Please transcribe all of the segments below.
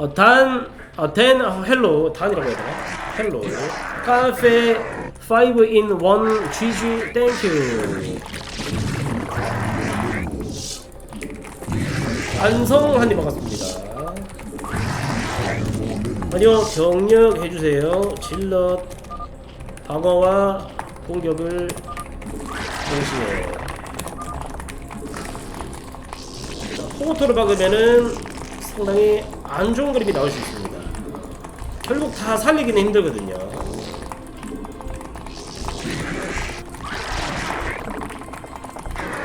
어, 단, 어, 댄, 어, 헬로, 단이라고 해야 되나? 헬로. 카페 5 in 1 GG 땡큐. 안성한님 반갑습니다. 아니요, 경력 해주세요. 질럿, 방어와 공격을 동시에. 자, 포토를 박으면은 상당히 안 좋은 그림이 나올 수 있습니다. 결국 다 살리기는 힘들거든요.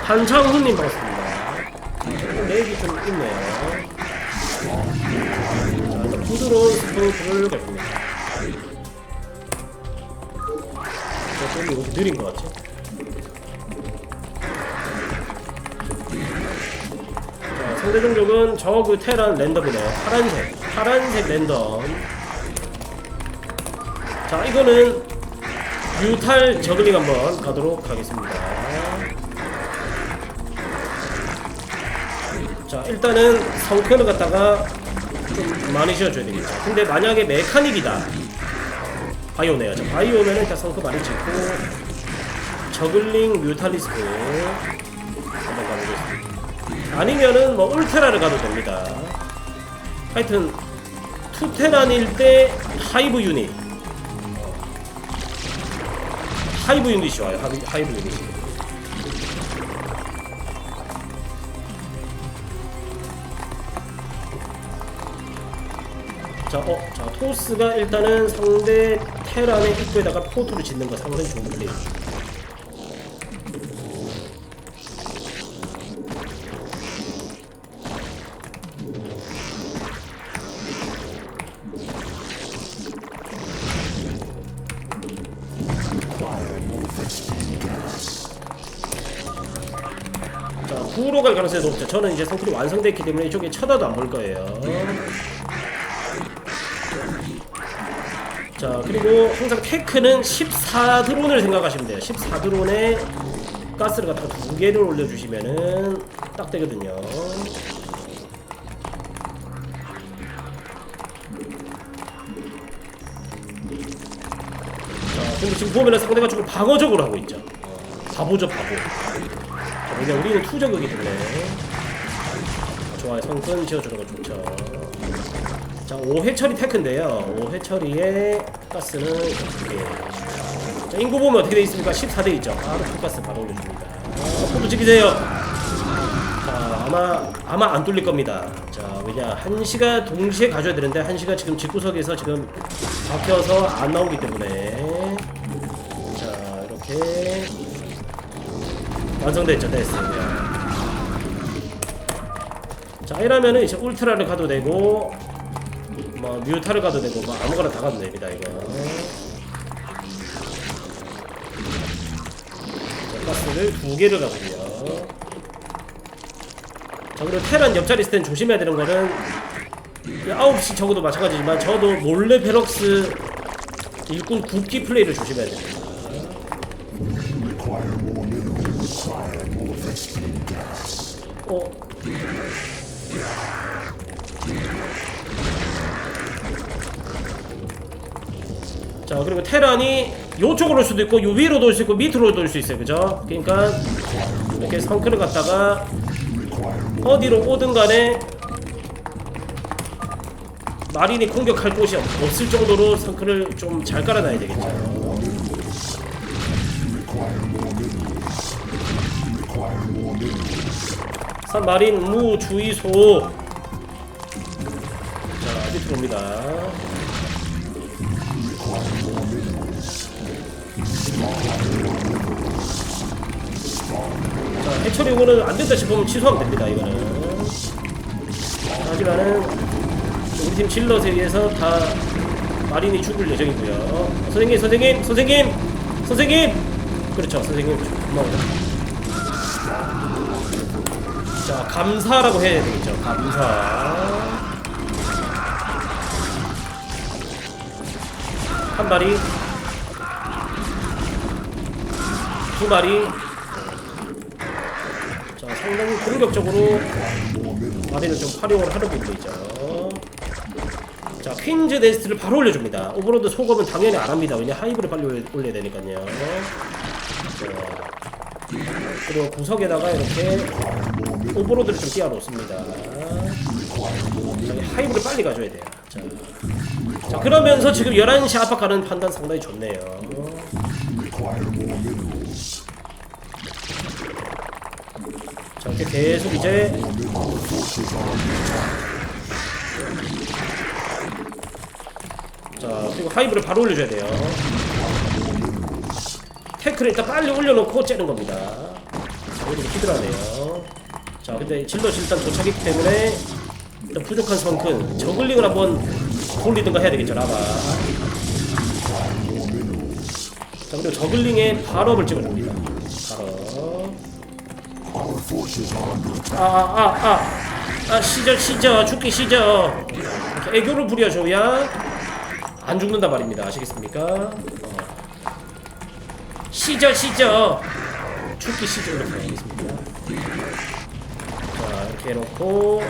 한창훈님 반갑습니다. 레이디 좀 있네요. 자, 부드러운 스프링크를 가집니다. 저좀 느린 것 같지? 상대 종족은 저 그 테란 랜덤이네요. 파란색, 파란색 랜덤. 자, 이거는 뮤탈 저글링 한번 가도록 하겠습니다. 자, 일단은 성큰을 갖다가 좀 많이 지어줘야 됩니다. 근데 만약에 메카닉이다. 바이오네요. 자, 바이오면은 일단 성크 많이 짓고 저글링 뮤탈리스크. 아니면은 뭐 울테라를 가도 됩니다. 하여튼 투테란일 때 하이브 유닛 하이브 유닛이 와요. 하 이브, 하이브 유닛이. 자, 어, 자, 토스가 일단은 상대 테란의 입구에다가 포토를 짓는 거 상당히 좋은 플레이. 자, 구로 갈 가능성이 높죠. 저는 이제 성클이 완성됐기 때문에 이쪽에 쳐다도 안 볼 거예요. 자 그리고 항상 테크는 14드론을 생각하시면 돼요 14드론에 가스를 갖다가 두 개를 올려주시면은 딱 되거든요 자 근데 지금 보면은 상대가 조금 방어적으로 하고 있죠 어, 바보죠 바보 자, 왜냐 우리는 투적이기 때문에 좋아요 성근 지어주는 거 좋죠 자, 5회 처리 테크인데요. 5회 처리에 가스는 이렇게. 자, 인구 보면 어떻게 돼 있습니까? 14대 있죠. 바로 투가스 바로 올려줍니다. 아, 포도 지키세요. 자, 아마 아마 안 뚫릴 겁니다. 자, 왜냐 한시가 동시에 가져야 되는데 한시가 지금 집구석에서 지금 박혀서 안 나오기 때문에 완성됐죠, 됐습니다. 자, 이러면은 이제 울트라를 가도 되고 뭐 뮤타를 가도 되고 뭐 아무거나 다 가도 됩니다 이거. 자, 가스를 두 개를 가고요. 자 그리고 테란 옆자리 있을 땐 조심해야 되는 거는 이 9시 적어도 마찬가지지만 저도 몰래 베럭스 일꾼 굽기 플레이를 조심해야 됩니다 어? 자 그리고 테란이 요쪽으로 올 수도 있고 요 위로 돌 수 있고 밑으로 돌 수 있어요 그죠? 그러니까 이렇게 성크를 갖다가 어디로 오든 간에 마린이 공격할 곳이 없- 없을 정도로 성크를 좀 잘 깔아놔야 되겠죠 마린 무 주의소 자 밑으로 옵니다 자, 해처리 요거는 안 된다 싶으면 취소하면 됩니다, 이거는. 하지만은, 우리 팀 질럿에 의해서 다 마린이 죽을 예정이고요. 선생님, 선생님, 선생님! 선생님! 그렇죠, 선생님. 고마워요. 감사라고 해야 되겠죠. 감사. 한 마리. 두 마리. 자, 상당히 공격적으로 마린을 좀 활용을 하는 부분이죠. 자, 퀸즈 네스트를 바로 올려줍니다. 오버로드 소금은 당연히 안 합니다. 왜냐 하이브를 빨리 올려- 올려야 되니까요. 자, 그리고 구석에다가 이렇게 오버로드를 좀 띄워 놓습니다. 하이브를 빨리 가져야 돼요. 자, 자 그러면서 지금 11시 압박 가는 판단 상당히 좋네요. 자 이렇게 계속 이제 자 그리고 하이브를 바로 올려줘야 돼요. 태클을 일단 빨리 올려놓고 째는 겁니다. 자, 이렇게 히드라네요. 자 근데 질럿이 일단 도착했기 때문에 일단 부족한 성큰 저글링을 한번 돌리든가 해야 되겠죠 라바. 자 그리고 저글링에 발업을 찍어줍니다. 발업. 아아 아 아, 아, 시저 시저 죽기 시저 애교를 부려줘야 안 죽는단 말입니다 아시겠습니까? 어. 시저 시저 죽기 시저 이렇게 하겠습니다. 자 이렇게 해놓고.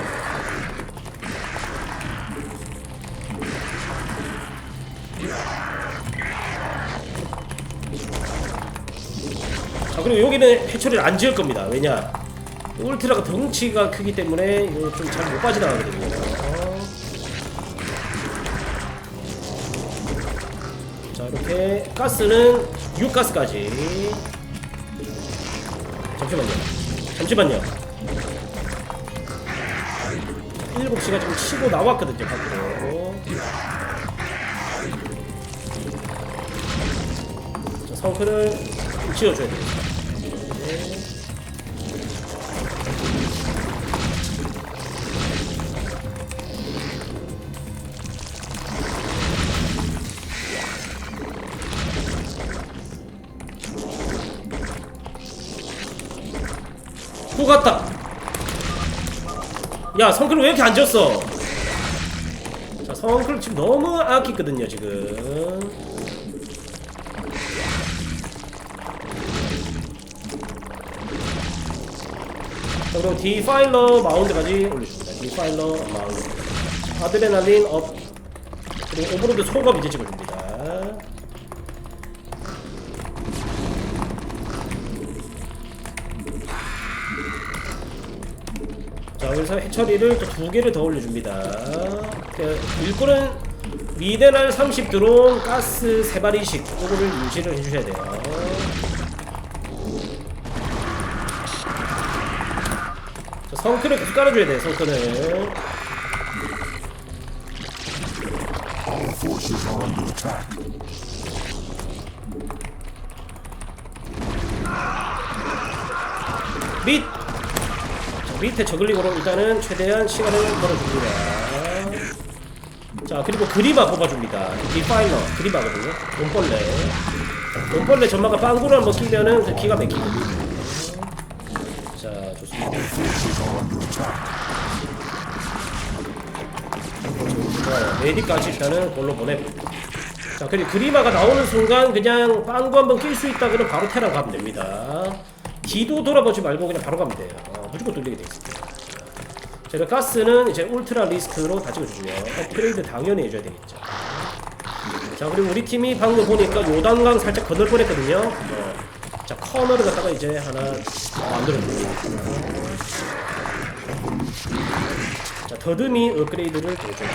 자 그리고 여기는 해처리를 안 지을 겁니다. 왜냐? 울트라가 덩치가 크기 때문에 좀 잘 못 빠져나가거든요 이렇게 가스는 6가스까지. 잠시만요. 잠시만요. 7시가 지금 치고 나왔거든요 밖으로. 자 성크를 좀 지어줘야 됩니다. 네. 또 갔다. 야 성클 왜 이렇게 안 지었어? 자 성클 지금 너무 아끼거든요 지금. 자 그리고 디파일러 마운드까지 올려줍니다. 디파일러 마운드. 아드레날린 업. 그리고 오버로드 소급 이제 찍어줍니다. 자 여기서 해처리를 또 두 개를 더 올려줍니다. 그 일꾼은 미네랄 30 드론 가스 3마리씩 이거를 유지를 해주셔야 돼요. 자, 성크를 계속 깔아줘야 돼요. 성크는. 밑 자, 밑에 저글링으로 일단은 최대한 시간을 벌어줍니다. 자 그리고 그리마 뽑아줍니다. 디파이너 그리마거든요. 돈벌레. 돈벌레 전마가 빵구를 한번 끼면은 그 기가 막히거든요. 자 좋습니다. 좋아요. 메디까지 일단은 골로 보내고. 자 그리고 그리마가 나오는 순간 그냥 빵구 한번 낄 수 있다 그러면 바로 테라 가면 됩니다. 뒤도 돌아보지 말고 그냥 바로 가면 돼요. 어, 무조건 돌리게 돼 있습니다. 제가 가스는 이제 울트라 리스크로 다 찍어주고요. 업그레이드 당연히 해줘야 되겠죠. 자 그리고 우리 팀이 방금 보니까 요단강 살짝 건널 뻔했거든요. 어, 자 커널을 갖다가 이제 하나 만들어줍니다. 자 더듬이 업그레이드를 해줘요.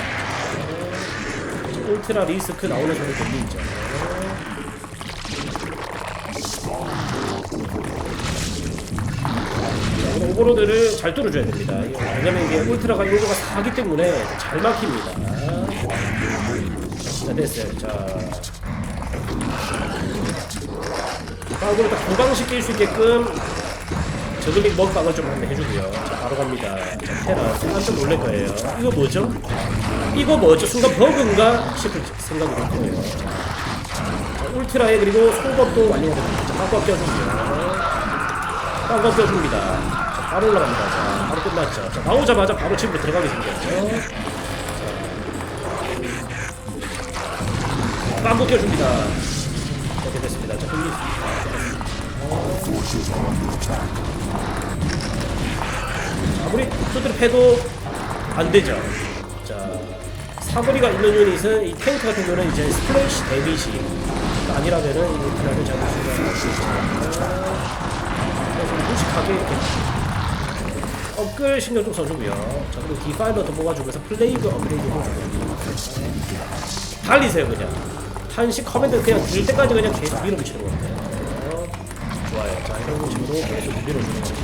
울트라 리스크 나오는 소리 들리죠. 오버로드를 잘 뚫어줘야 됩니다. 왜냐면 이게 울트라가 요거가 사기 때문에 잘 막힙니다. 자, 됐어요. 자. 빵구를 딱 고강시킬 수 있게끔 저글링 먹방을 좀 한번 해주고요. 자, 바로 갑니다. 자, 테라. 깜짝 놀랄 거예요. 이거 뭐죠? 이거 뭐죠? 순간 버그인가 싶을 생각이 들 거예요. 자, 울트라에 그리고 소법도 완료가 됩니다. 자, 빵꽉 껴주고요. 빵꽉 껴줍니다. 자, 바로 올라갑니다. 자, 바로 끝났죠. 자, 나오자마자 바로 집으로 들어가게 생겼죠. 자, 빵꽉 껴줍니다. 이렇게 됐습니다. 자, 돌리 아무리 두드려 패도 안 되죠. 자, 사거리가 있는 유닛은 이 탱크 같은 경우는 이제 스플래시 데미지 아니라면은 이 드라를 잡을 수가 있습니다. 그래서 무식하게 업글 신경 좀 써주고요. 자, 그리고 디파이너도 뽑아주고 해서 플레이그 업그레이드 해주고요. 달리세요, 그냥. 한식 커맨드 그냥 들 때까지 그냥 계속 밀어붙이는 건데요. 좋아요. 자, 이런 식으로 계속 밀어주는 거죠.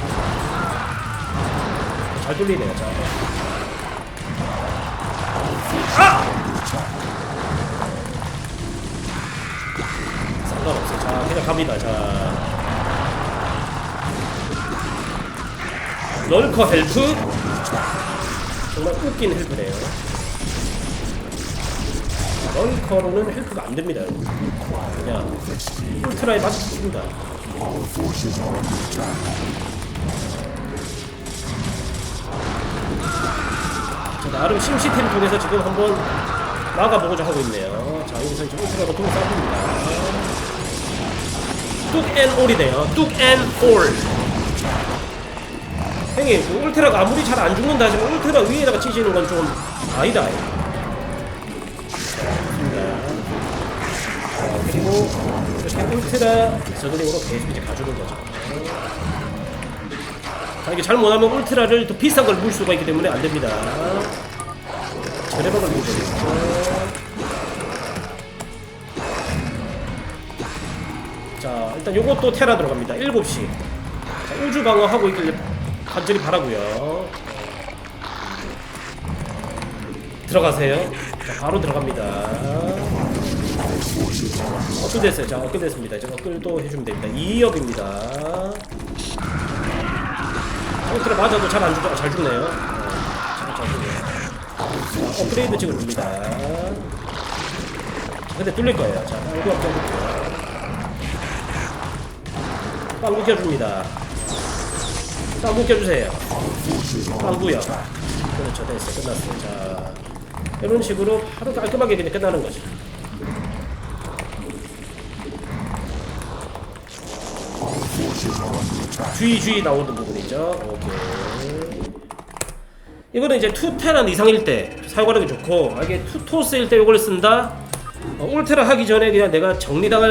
잘 돌리네요. 자. 아! 상관없어요. 자, 그냥 갑니다. 자. 럴커 헬프? 정말 웃긴 헬프네요. 럴커로는 헬프가 안 됩니다 여러분. 그냥 울트라에 맞춰 죽습니다. 자, 나름 심시티를 통해서 지금 한번 막아보고자 하고 있네요. 자 여기서 지금 울트라가 또 싸웁니다. 뚝앤올이네요. 뚝앤올 형님 그 울트라가 아무리 잘 안 죽는다 하지만 울트라 위에다가 치시는 건 좀 아니다. 자, 그리고 이렇게 울트라 저글링으로 계속 이제 가주는 거죠. 자 이게 잘못하면 울트라를 더 비싼 걸 물 수가 있기 때문에 안 됩니다. 걸 물죠 자 일단 요것도 테라 들어갑니다. 7시. 자, 우주 방어하고 있길래 간절히 바라고요. 들어가세요. 자 바로 들어갑니다. 업글 됐어요. 자 업글 됐습니다. 이제 업글도 해주면 됩니다. 2업입니다. 컨트라 맞아도 잘 안 죽어 잘 죽네요. 어, 잘, 잘 죽네요. 자, 업그레이드 찍어줍니다. 근데 뚫릴 거예요. 자 빵구 업그레이드 빵구 껴줍니다 빵구 껴주세요. 빵구요 그렇죠. 됐어 끝났어요 자 이런 식으로 하루 깔끔하게 그냥 끝나는 거죠. G G 나오는 부분이죠. 오케이. 이거는 이제 투테란 이상일 때 사용하는 게 좋고 만약에 투토스일 때 이걸 쓴다? 어, 울트라 하기 전에 그냥 내가 정리당할